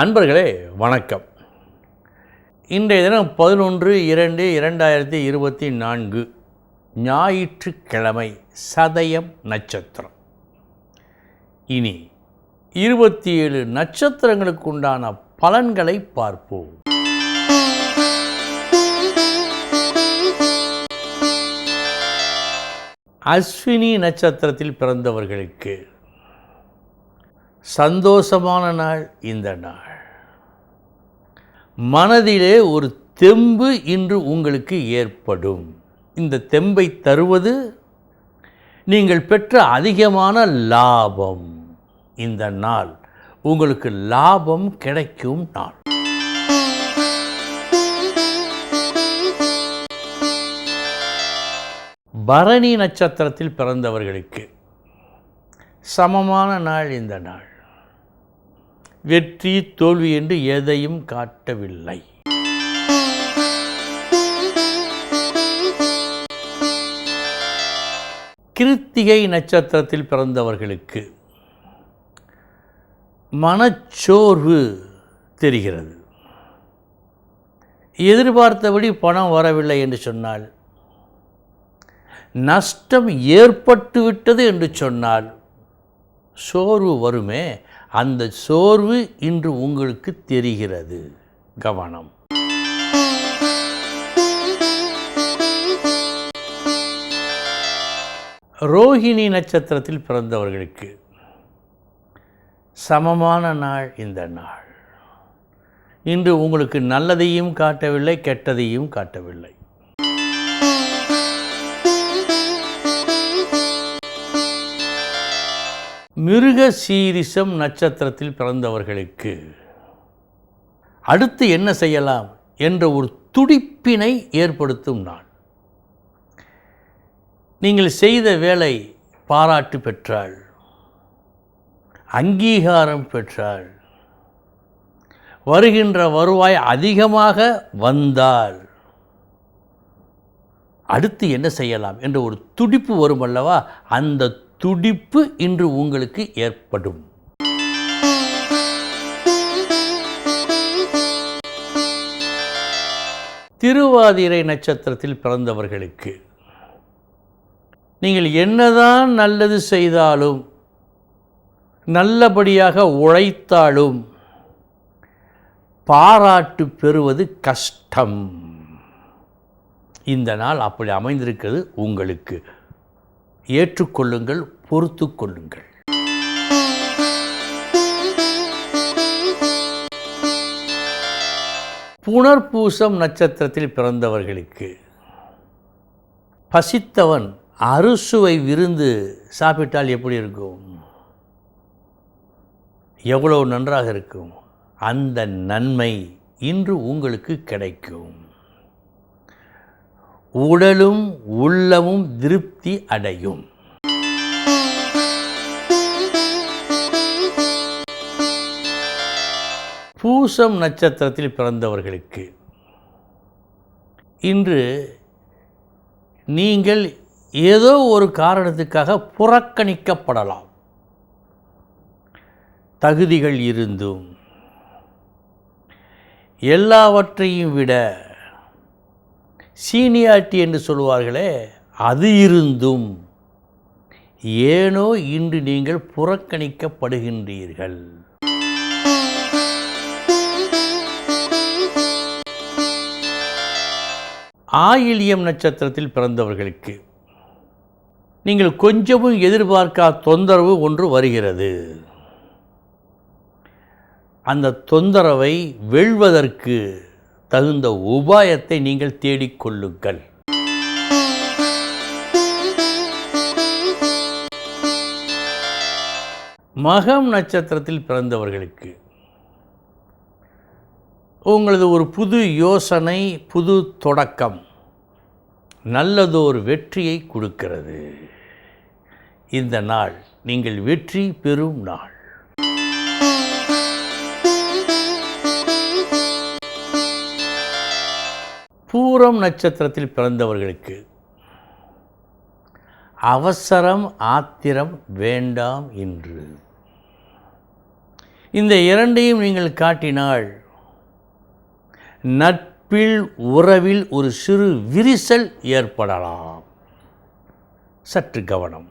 அன்பர்களே வணக்கம். இன்றைய தினம் பதினொன்று இரண்டு இரண்டாயிரத்தி இருபத்தி நான்கு ஞாயிற்றுக்கிழமை சதயம் நட்சத்திரம். இனி இருபத்தி ஏழு நட்சத்திரங்களுக்கு உண்டான பலன்களை பார்ப்போம். அஸ்வினி நட்சத்திரத்தில் பிறந்தவர்களுக்கு சந்தோஷமான நாள் இந்த நாள். மனதிலே ஒரு தெம்பு இன்று உங்களுக்கு ஏற்படும். இந்த தெம்பை தருவது நீங்கள் பெற்ற அதிகமான லாபம். இந்த நாள் உங்களுக்கு லாபம் கிடைக்கும் நாள். பரணி நட்சத்திரத்தில் பிறந்தவர்களுக்கு சமமான நாள் இந்த நாள். வெற்றி தோல்வி என்று எதையும் காட்டவில்லை. கிருத்திகை நட்சத்திரத்தில் பிறந்தவர்களுக்கு மனச்சோர்வு தெரிகிறது. எதிர்பார்த்தபடி பணம் வரவில்லை என்று சொன்னால் நஷ்டம் ஏற்பட்டு விட்டது என்று சொன்னால் சோர்வு வருமே அந்த சோர்வு இன்று உங்களுக்கு தெரிகிறது. கவனம். ரோஹிணி நட்சத்திரத்தில் பிறந்தவர்களுக்கு சமமான நாள் இந்த நாள். இன்று உங்களுக்கு நல்லதையும் காட்டவில்லை கெட்டதையும் காட்டவில்லை. மிருக சீரிசம் நட்சத்திரத்தில் பிறந்தவர்களுக்கு அடுத்து என்ன செய்யலாம் என்ற ஒரு துடிப்பினை ஏற்படுத்தும் நாள். நீங்கள் செய்த வேலை பாராட்டு பெற்றாள் அங்கீகாரம் பெற்றாள் வருகின்ற வருவாய் அதிகமாக வந்தால் அடுத்து என்ன செய்யலாம் என்ற ஒரு துடிப்பு வரும் அல்லவா? அந்த துடிப்பு இன்று உங்களுக்கு ஏற்படும். திருவாதிரை நட்சத்திரத்தில் பிறந்தவர்களுக்கு நீங்கள் என்னதான் நல்லது செய்தாலும் நல்லபடியாக உழைத்தாலும் பாராட்டு பெறுவது கஷ்டம். இந்த நாள் அப்படி அமைந்திருக்கிறது உங்களுக்கு. ஏற்றுக்கொள்ளுங்கள் பொறுத்து கொள்ளுங்கள் புனர்பூசம் நட்சத்திரத்தில் பிறந்தவர்களுக்கு பசித்தவன் அறுசுவை விருந்து சாப்பிட்டால் எப்படி இருக்கும்? எவ்வளோ நன்றாக இருக்கும்? அந்த நன்மை இன்று உங்களுக்கு கிடைக்கும். உடலும் உள்ளமும் திருப்தி அடையும். பூசம் நட்சத்திரத்தில் பிறந்தவர்களுக்கு இன்று நீங்கள் ஏதோ ஒரு காரணத்துக்காக புறக்கணிக்கப்படலாம். தகுதிகள் இருந்தும் எல்லாவற்றையும் விட சீனியாரிட்டி என்று சொல்வார்களே அது இருந்தும் ஏனோ இன்று நீங்கள் புறக்கணிக்கப்படுகின்றீர்கள். ஆயிலியம் நட்சத்திரத்தில் பிறந்தவர்களுக்கு நீங்கள் கொஞ்சமும் எதிர்பார்க்காத தொந்தரவு ஒன்று வருகிறது. அந்த தொந்தரவை வெல்வதற்கு தகுந்த உபாயத்தை நீங்கள் தேடிக்கொள்ளுங்கள். மகம் நட்சத்திரத்தில் பிறந்தவர்களுக்கு உங்களது ஒரு புது யோசனை புது தொடக்கம் நல்லதொரு வெற்றியை கொடுக்கிறது. இந்த நாள் நீங்கள் வெற்றி பெறும் நாள். பூரம் நட்சத்திரத்தில் பிறந்தவர்களுக்கு அவசரம் ஆத்திரம் வேண்டாம் என்று இந்த இரண்டையும் நீங்கள் காட்டினால் நட்பில் உறவில் ஒரு சிறு விரிசல் ஏற்படலாம். சற்று கவனம்.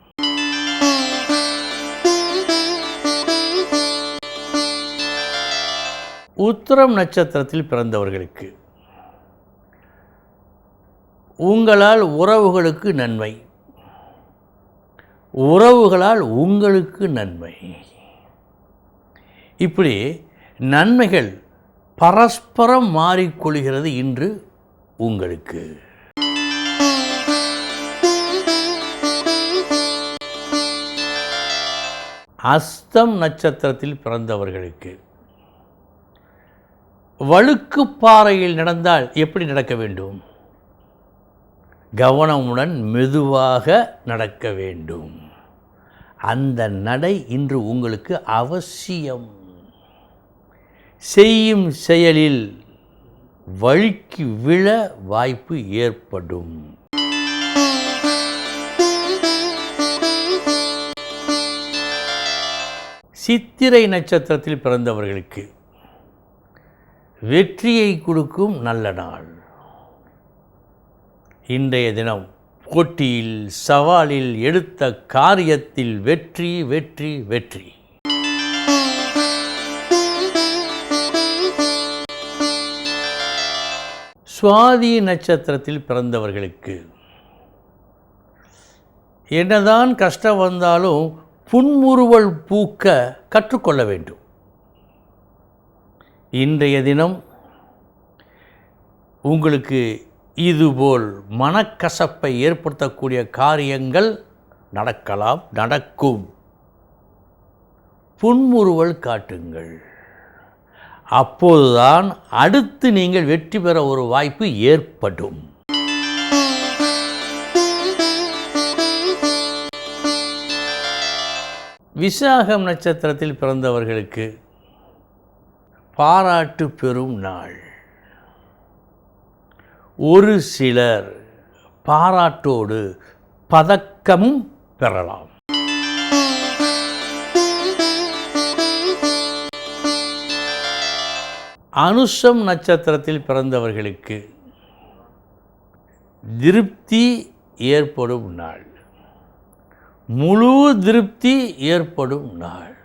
உத்திரம் நட்சத்திரத்தில் பிறந்தவர்களுக்கு உங்களால் உறவுகளுக்கு நன்மை. உறவுகளால் உங்களுக்கு நன்மை. இப்படி நன்மைகள் பரஸ்பரம் மாறிக்கொள்கிறது இன்று உங்களுக்கு. அஸ்தம் நட்சத்திரத்தில் பிறந்தவர்களுக்கு. வழுக்கு பாறையில் நடந்தால் எப்படி நடக்க வேண்டும்? கவனமுடன் மெதுவாக நடக்க வேண்டும். அந்த நடை இன்று உங்களுக்கு அவசியம். செய்யும் செயலில் வழுக்கி விழ வாய்ப்பு ஏற்படும். சித்திரை நட்சத்திரத்தில் பிறந்தவர்களுக்கு வெற்றியை கொடுக்கும் நல்ல நாள். இன்றைய தினம் போட்டியில் சவாலில் எடுத்த காரியத்தில் வெற்றி வெற்றி வெற்றி. சுவாதி நட்சத்திரத்தில் பிறந்தவர்களுக்கு என்னதான் கஷ்டம் வந்தாலும் புன்முறுவல் பூக்க கற்றுக்கொள்ள வேண்டும். இன்றைய தினம் உங்களுக்கு இதுபோல் மனக்கசப்பை ஏற்படுத்தக்கூடிய காரியங்கள் நடக்கலாம் நடக்கும். புன்முறுவல் காட்டுங்கள். அப்போதுதான் அடுத்து நீங்கள் வெற்றி பெற ஒரு வாய்ப்பு ஏற்படும். விசாகம் நட்சத்திரத்தில் பிறந்தவர்களுக்கு பாராட்டு பெறும் நாள். ஒரு சிலர் பாராட்டோடு பதக்கமும் பெறலாம். அனுஷம் நட்சத்திரத்தில் பிறந்தவர்களுக்கு திருப்தி ஏற்படும் நாள். முழு திருப்தி ஏற்படும் நாள்.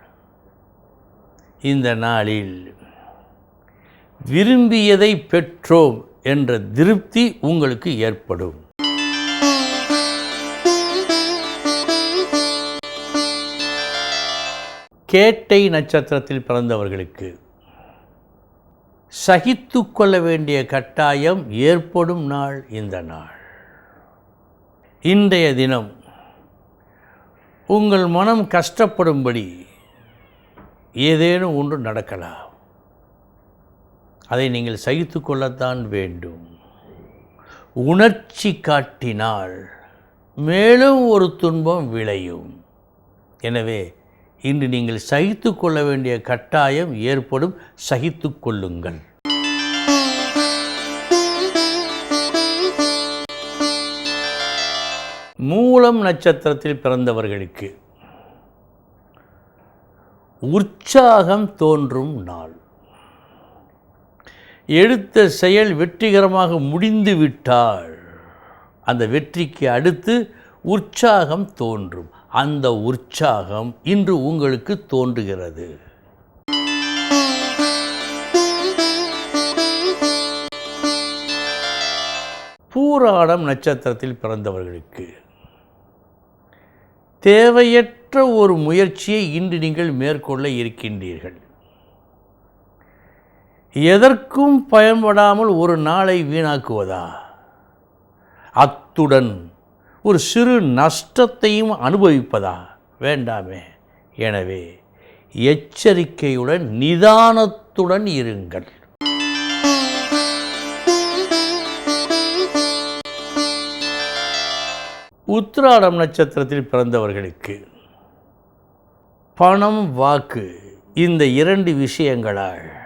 இந்த நாளில் விரும்பியதை பெற்றோம். என்ற திருப்தி உங்களுக்கு ஏற்படும். கேட்டை நட்சத்திரத்தில் பிறந்தவர்களுக்கு சகித்து கொள்ள வேண்டிய கட்டாயம் ஏற்படும் நாள் இந்த நாள். இன்றைய தினம் உங்கள் மனம் கஷ்டப்படும்படி ஏதேனும் ஒன்று நடக்கலாம். அதை நீங்கள் சகித்து கொள்ளத்தான் வேண்டும். உணர்ச்சி காட்டினால் மேலும் ஒரு துன்பம் விளையும். எனவே இன்று நீங்கள் சகித்து கொள்ள வேண்டிய கட்டாயம் ஏற்படும். சகித்து கொள்ளுங்கள். மூலம் நட்சத்திரத்தில் பிறந்தவர்களுக்கு உற்சாகம் தோன்றும் நாள். எடுத்த செயல் வெற்றிகரமாக முடிந்து விட்டால் அந்த வெற்றிக்கு அடுத்து உற்சாகம் தோன்றும். அந்த உற்சாகம் இன்று உங்களுக்கு தோன்றுகிறது. பூராடம் நட்சத்திரத்தில் பிறந்தவர்களுக்கு. தேவையற்ற ஒரு முயற்சியை இன்று நீங்கள் மேற்கொள்ள இருக்கின்றீர்கள். எதற்கும் பயன்படாமல் ஒரு நாளை வீணாக்குவதா? அத்துடன் ஒரு சிறு நஷ்டத்தையும் அனுபவிப்பதா? வேண்டாமே. எனவே எச்சரிக்கையுடன் நிதானத்துடன் இருங்கள். உத்திராடம் நட்சத்திரத்தில் பிறந்தவர்களுக்கு பணம் வாக்கு இந்த இரண்டு விஷயங்களால்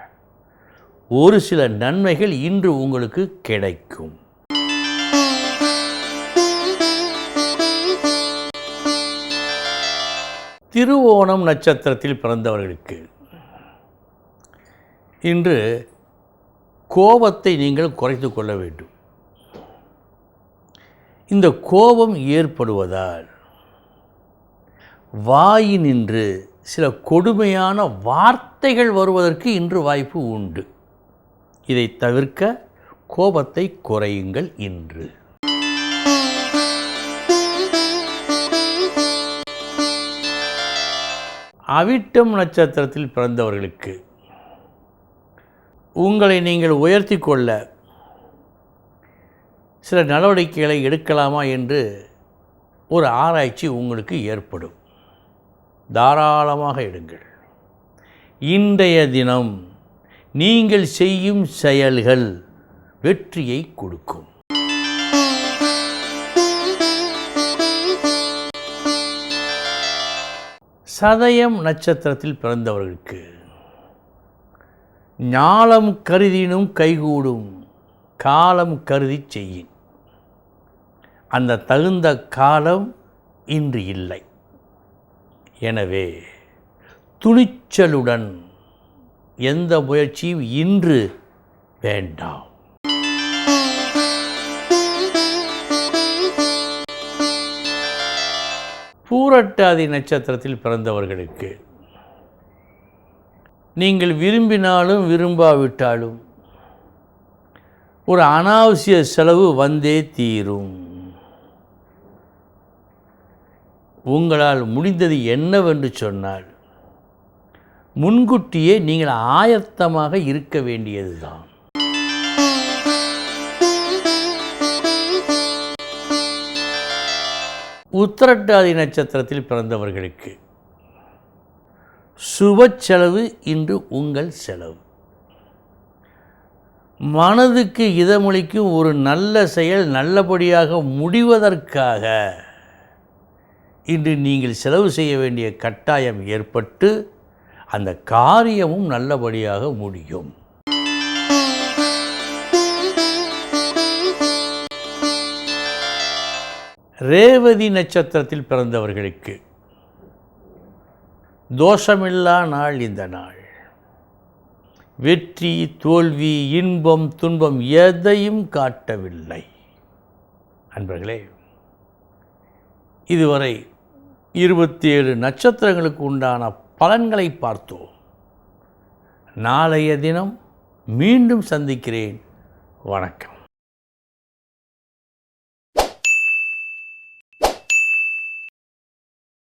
ஒரு சில நன்மைகள் இன்று உங்களுக்கு கிடைக்கும். திருவோணம் நட்சத்திரத்தில் பிறந்தவர்களுக்கு இன்று கோபத்தை நீங்கள் குறைத்து கொள்ள வேண்டும். இந்த கோபம் ஏற்படுவதால் வாயினின்று சில கொடுமையான வார்த்தைகள் வருவதற்கு இன்று வாய்ப்பு உண்டு. இதை தவிர்க்க கோபத்தை குறையுங்கள் இன்று. அவிட்டம் நட்சத்திரத்தில் பிறந்தவர்களுக்கு உங்களை நீங்கள் உயர்த்தி கொள்ள சில நடவடிக்கைகளை எடுக்கலாமா என்று ஒரு ஆராய்ச்சி உங்களுக்கு ஏற்படும். தாராளமாக எடுங்கள். இன்றைய தினம் நீங்கள் செய்யும் செயல்கள் வெற்றியை கொடுக்கும். சதயம் நட்சத்திரத்தில் பிறந்தவர்களுக்கு ஞாலம் கருதினும் கைகூடும் காலம் கருதி செய்யின். அந்த தகுந்த காலம் இன்று இல்லை. எனவே துணிச்சலுடன் எந்த முயற்சியும் இன்று வேண்டாம். பூரட்டாதி நட்சத்திரத்தில் பிறந்தவர்களுக்கு நீங்கள் விரும்பினாலும் விரும்பாவிட்டாலும் ஒரு அனாவசிய செலவு வந்தே தீரும். உங்களால் முடிந்தது என்னவென்று சொன்னால் முன்கூட்டியே நீங்கள் ஆயத்தமாக இருக்க வேண்டியதுதான். உத்திரட்டாதி நட்சத்திரத்தில் பிறந்தவர்களுக்கு சுப செலவு இன்று உங்கள் செலவு. மனதுக்கு இதமொழிக்கும் ஒரு நல்ல செயல் நல்லபடியாக முடிவதற்காக இன்று நீங்கள் செலவு செய்ய வேண்டிய கட்டாயம் ஏற்பட்டு அந்த காரியமும் நல்லபடியாக முடியும். ரேவதி நட்சத்திரத்தில் பிறந்தவர்களுக்கு தோஷமில்லா நாள் இந்த நாள். வெற்றி தோல்வி இன்பம் துன்பம் எதையும் காட்டவில்லை. அன்பர்களே இதுவரை இருபத்தி ஏழு நட்சத்திரங்களுக்கு உண்டான பலன்களை பார்த்தோம் நாளைய தினம் மீண்டும் சந்திக்கிறேன். வணக்கம்.